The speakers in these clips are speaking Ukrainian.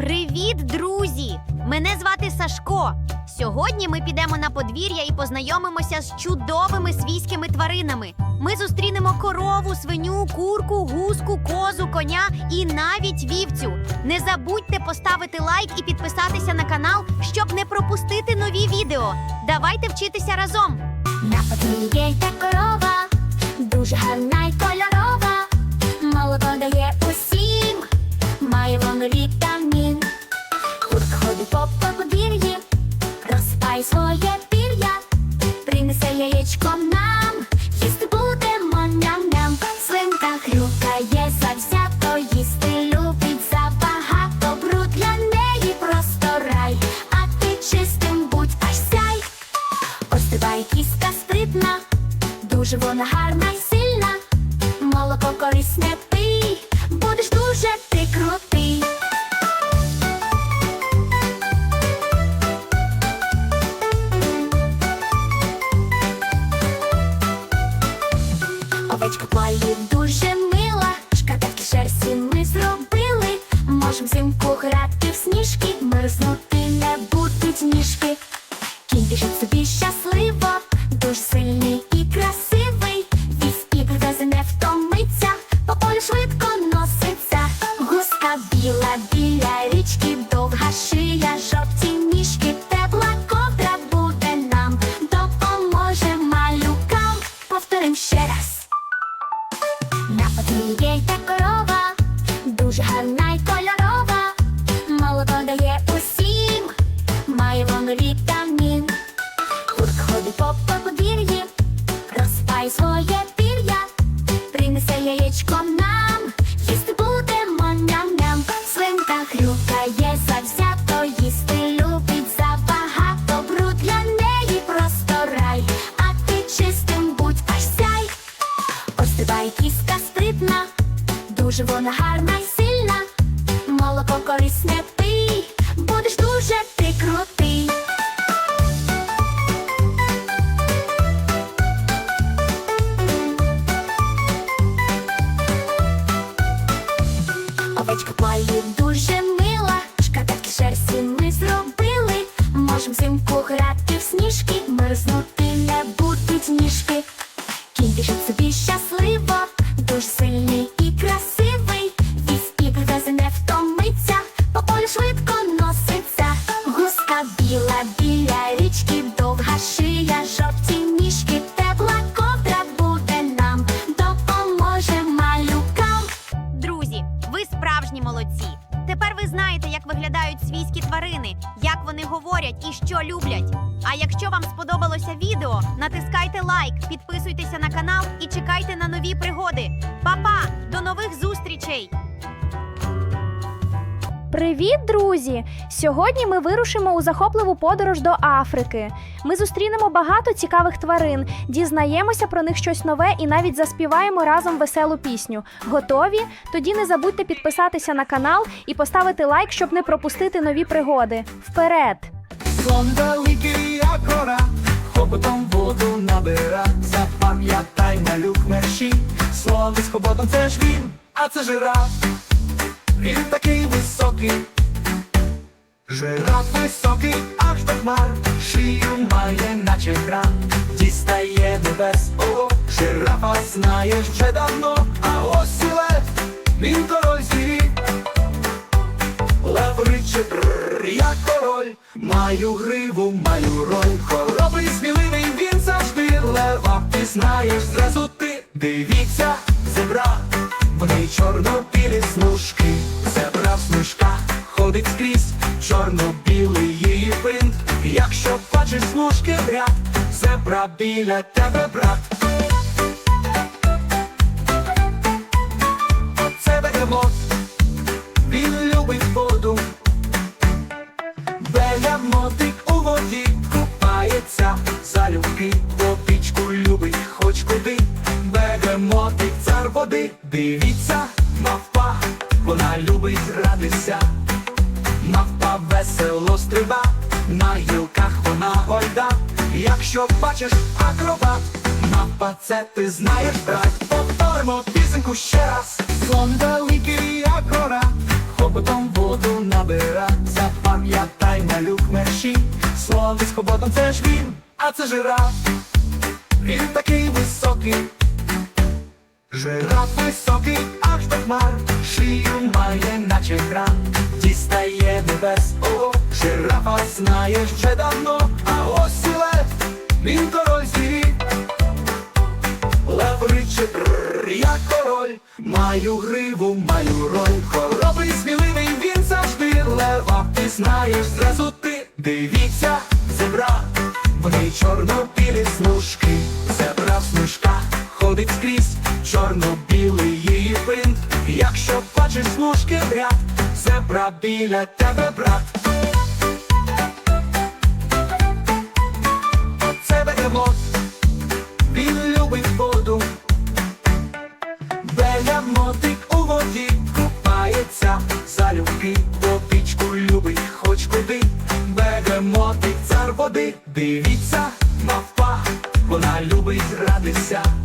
Привіт, друзі! Мене звати Сашко. Сьогодні ми підемо на подвір'я і познайомимося з чудовими свійськими тваринами. Ми зустрінемо корову, свиню, курку, гуску, козу, коня і навіть вівцю. Не забудьте поставити лайк і підписатися на канал, щоб не пропустити нові відео. Давайте вчитися разом. На подвір'ї йде корова, дуже гарна принесе має воно справжні молодці. Тепер ви знаєте, як виглядають свійські тварини, як вони говорять і що люблять. А якщо вам сподобалося відео, натискайте лайк, підписуйтеся на канал і чекайте на нові пригоди. Па-па! До нових зустрічей! Привіт, друзі! Сьогодні ми вирушимо у захопливу подорож до Африки. Ми зустрінемо багато цікавих тварин, дізнаємося про них щось нове і навіть заспіваємо разом веселу пісню. Готові? Тоді не забудьте підписатися на канал і поставити лайк, щоб не пропустити нові пригоди. Вперед! Слон великий, як гора, хоботом воду набира. Запам'ятай малюк мерщій, слон з хоботом це ж він, а це жираф. Він такий високий, жираф високий, аж до хмар, шию має, наче гран, дістає небес, о, жирафа знаєш вже давно, а ось і лев, він звірів. Лавриче я король, маю гриву, маю роль. Хоробрий, сміливий, він завжди лева. Пізнаєш зразу ти, дивіться, зебра, вони чорно-білі смужки, зебра в смужках ходить скрізь, чорно-білий її принт. Якщо бачиш смужки в ряд, зебра біля тебе, брат. Це бегемот, він любить воду. Бегемотик у воді купається, залюбки водичку любить хоч куди. Бегемотик цар води, дивіться, мавпа, вона любить гратися. Мавпа весело стриба, на гілках вона гойда. Якщо бачиш акробат, мавпа це ти знаєш, брат. Повторимо пісеньку ще раз. Слон великий, як гора, Хоботом воду набира, запам'ятай малюк мерші, слово з хоботом це ж він, а це жираф. Він такий високий, жираф високий, аж до хмар, шию має, наче гран, дістає небес, о, жирафа знаєш вже давно, а ось і він король звірів. Лев ричить, я король, маю гриву, маю роль. Хоробрий, сміливий, він завжди лева. Ти знаєш зразу ти. Дивіться, зебра, в ній чорно-білі смужки. Зебра в смужках ходить скрізь, чорно-білий її принт. Якщо бачиш смужки в ряд, зебра біля тебе, брат. Це бегемот, він любить воду. Бегемотик у воді купається, залюбки водичку любить хоч куди. Бегемотик цар води, дивіться, мавпа, вона любить гратися.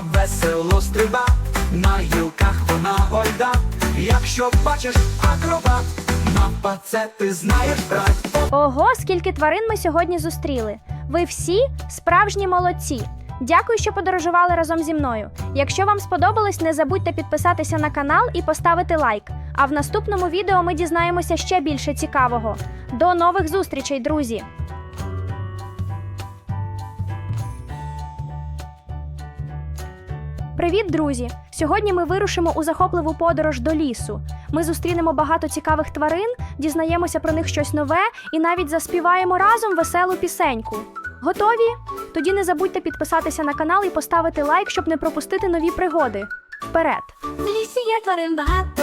Весело стриба, на гілках вона гойда. Якщо бачиш акробат, мавпа це ти знаєш, брат. Ого, скільки тварин ми сьогодні зустріли. Ви всі справжні молодці. Дякую, що подорожували разом зі мною. Якщо вам сподобалось, не забудьте підписатися на канал і поставити лайк. А в наступному відео ми дізнаємося ще більше цікавого. До нових зустрічей, друзі! Привіт, друзі! Сьогодні ми вирушимо у захопливу подорож до лісу. Ми зустрінемо багато цікавих тварин, дізнаємося про них щось нове і навіть заспіваємо разом веселу пісеньку. Готові? Тоді не забудьте підписатися на канал і поставити лайк, щоб не пропустити нові пригоди. Вперед! В лісі є тварин багато,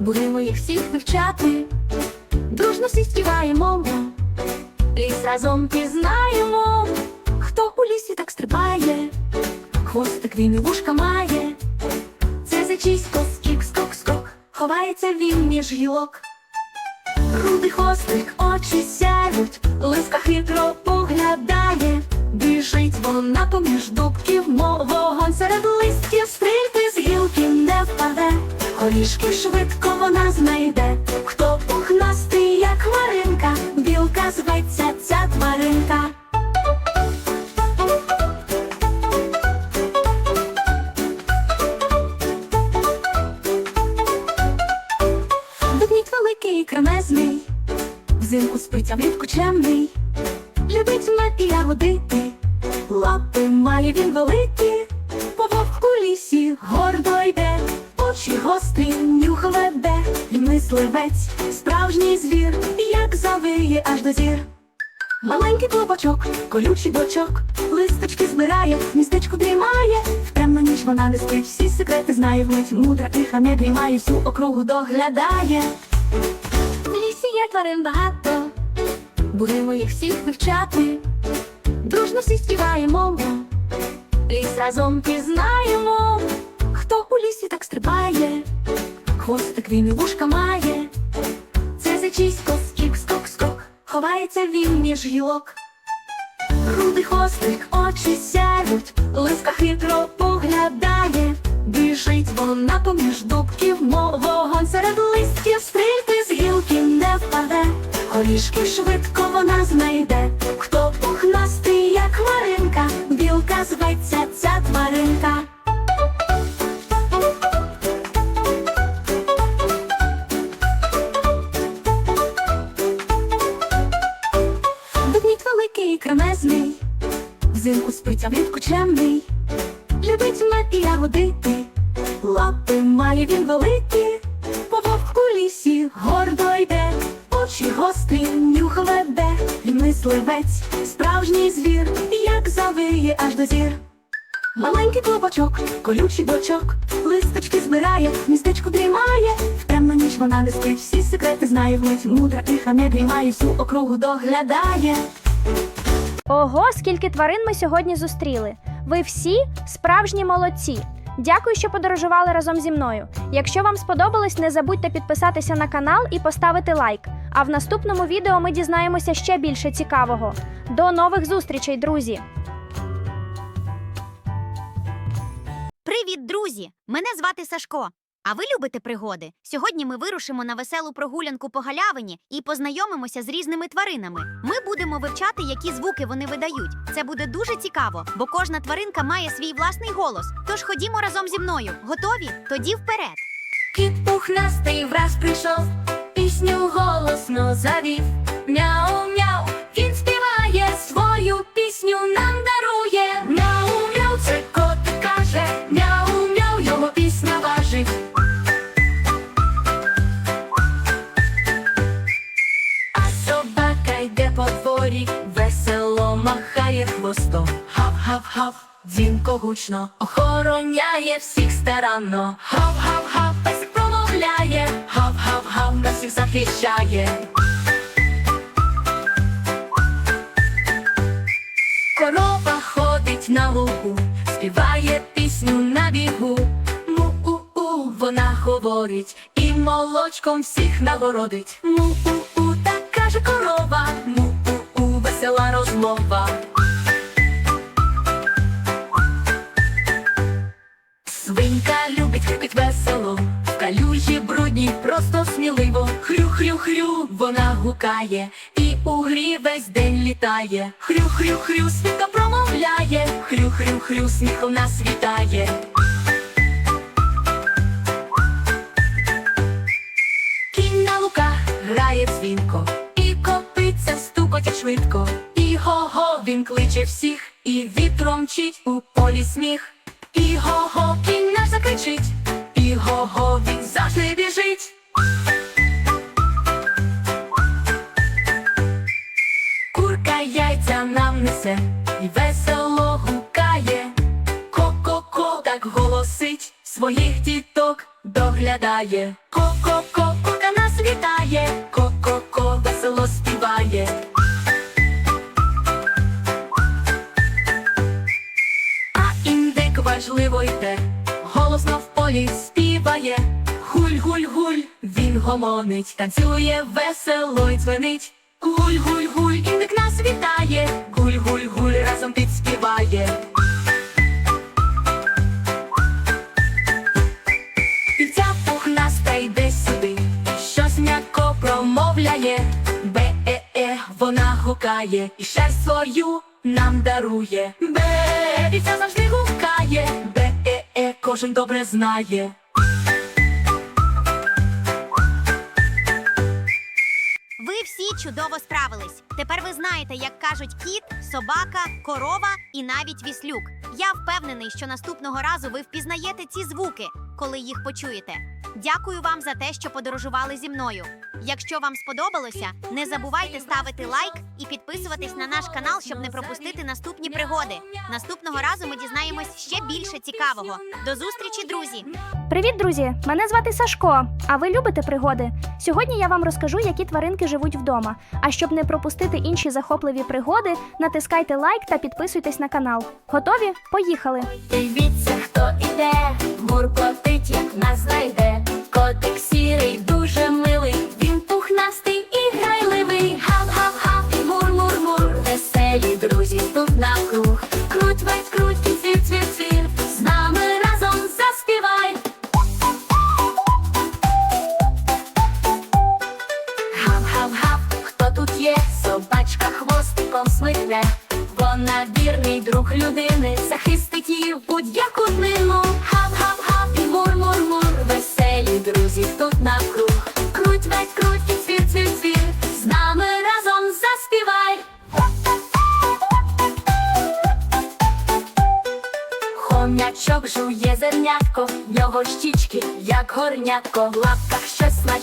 будемо їх всіх вивчати. Дружно всі співаємо, ліс разом пізнаємо. Хто у лісі хвостик він і вушка має. Це зачисько, скік, скок, скок, ховається він між гілок. Рудий хвостик, очі сяють, лиска хитро поглядає, біжить вона поміж дубків, мов вогонь. Серед листів, стрільти з гілки не впаде, горішки швидко вона знайде, хто спить, а влітку чемний, любить мед і ягодити, лапи має він великі, по вовку лісі гордо йде, очі гострі, нюх веде, і мисливець, справжній звір, як завиє аж до зір. Маленький клубочок, колючий бочок, листочки збирає, містечко дрімає, в темну ніч вона не спить, всі секрети знає вмить, мудра тиха не дрімає, всю округу доглядає. В лісі є тварин багато, будемо їх всіх вивчати, дружно всі співаємо, ліс разом пізнаємо, хто у лісі так стрибає, хвостик він і вушка має. Це зачисько, скік, скок, скок, ховається він між гілок. Рудий хвостик, очі сяють, лиска хитро поглядає, біжить вона поміж дубків, мов вогонь серед листів, стрільки з гілки не впаде, горішки швидко вона знайде, хто пухнастий, як хмаринка, білка зветься ця колючий листочки збирає, містечко дрімає, в темну ніч вона не спить, всі секрети знає вмить, мудра тиха не дрімає, всю округу доглядає. Ого, скільки тварин ми сьогодні зустріли. Ви всі справжні молодці. Дякую, що подорожували разом зі мною. Якщо вам сподобалось, не забудьте підписатися на канал і поставити лайк. А в наступному відео ми дізнаємося ще більше цікавого. До нових зустрічей, друзі! Привіт, друзі! Мене звати Сашко. А ви любите пригоди? Сьогодні ми вирушимо на веселу прогулянку по галявині і познайомимося з різними тваринами. Ми будемо вивчати, які звуки вони видають. Це буде дуже цікаво, бо кожна тваринка має свій власний голос. Тож ходімо разом зі мною. Готові? Тоді вперед. Кіт пухнастий враз прийшов, пісню голосно завів. Мяу, мяу, він співає свою пісню, нам Гав-гав-гав, дзвінко гучно охороняє всіх старанно. Гав-гав-гав, песик промовляє, гав-гав-гав, нас всіх захищає. Корова ходить на лугу, співає пісню на бігу. Му-у-у, вона говорить і молочком всіх нагородить. Му-у-у, так каже корова, му-у-у, весела розмова. Свинка любить хрюкать весело, в калюжі брудній просто сміливо. Хрю-хрю-хрю, вона гукає, і у грі весь день літає. Хрю-хрю-хрю, свинка промовляє, хрю-хрю-хрю, сміхом нас вітає. Кінь на луках грає дзвінко, і копиться стукотять швидко. І го-го він кличе всіх, і вітром мчить у полі сміх. І го-го кінь наш закричить, і го-го він завжди біжить. Курка яйця нам несе і весело гукає. Ко-ко-ко так голосить, своїх діток доглядає. Ко-ко-ко, курка нас вітає, важливо йде, голосно в полі співає. Гуль-гуль-гуль, він гомонить, танцює весело й дзвенить. Гуль-гуль-гуль, індик нас вітає, гуль-гуль-гуль, разом підспіває. Півця пухнаста йде сюди, щось м'яко промовляє. Бе-е-е, вона гукає, і шерсть свою нам дарує. Бе, півця завжди гукає. Бе-е-е, кожен добре знає. Ви всі чудово справились. Тепер ви знаєте, як кажуть кіт, собака, корова і навіть віслюк. Я впевнений, що наступного разу ви впізнаєте ці звуки, коли їх почуєте. Дякую вам за те, що подорожували зі мною. Якщо вам сподобалося, не забувайте ставити лайк і підписуватись на наш канал, щоб не пропустити наступні пригоди. Наступного разу ми дізнаємось ще більше цікавого. До зустрічі, друзі! Привіт, друзі! Мене звати Сашко. А ви любите пригоди? Сьогодні я вам розкажу, які тваринки живуть вдома. А щоб не пропустити інші захопливі пригоди, натискайте лайк та підписуйтесь на канал. Готові? Поїхали! Дивіться, хто іде, муркотить, як нас знайде.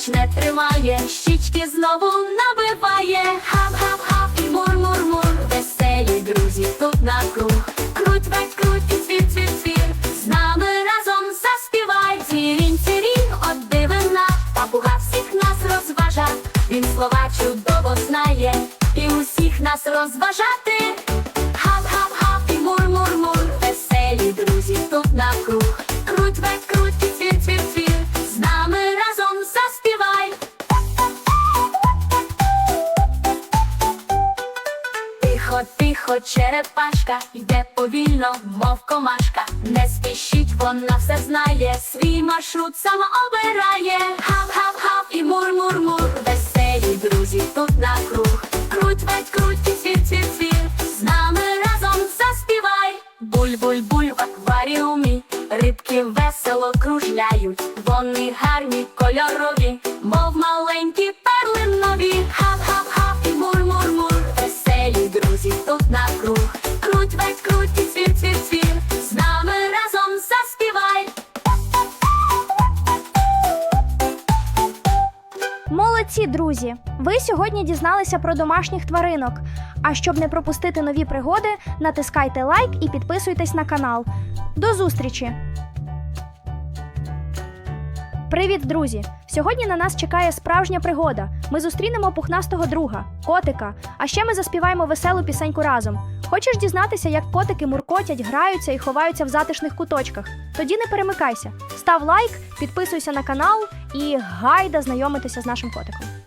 Щось смачне тримає, щічки знову набиває. Хап-хап-хап і мур-мур-мур, веселі друзі тут навкруг. Круть весь круть і цвір, цвір, цвір, з нами разом заспівай. Цвірінь, цвірінь, от дивина, папуга всіх нас розважа. Він слова чудово знає і усіх нас розважати. Тихо, тихо, черепашка йде повільно, мов комашка. Не спішіть, вона все знає, свій маршрут сама обирає. Гав-гав-гав і мур-мур-мур. Веселі друзі тут на круг. Круть, ведь круть, світ. З нами разом заспівай. Буль-буль-буль в акваріумі. Рибки весело кружляють. Вони гарні, Молодці, друзі! Ви сьогодні дізналися про домашніх тваринок. А щоб не пропустити нові пригоди, натискайте лайк і підписуйтесь на канал. До зустрічі! Привіт, друзі! Сьогодні на нас чекає справжня пригода. Ми зустрінемо пухнастого друга, котика. А ще ми заспіваємо веселу пісеньку разом. Хочеш дізнатися, як котики муркотять, граються і ховаються в затишних куточках? Тоді не перемикайся. Став лайк, підписуйся на канал і гайда знайомитися з нашим котиком.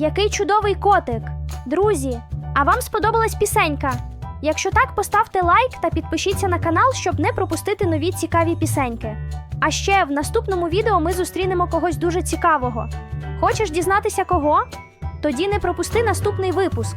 Який чудовий котик! Друзі, а вам сподобалась пісенька? Якщо так, поставте лайк та підпишіться на канал, щоб не пропустити нові цікаві пісеньки. А ще в наступному відео ми зустрінемо когось дуже цікавого. Хочеш дізнатися кого? Тоді не пропусти наступний випуск.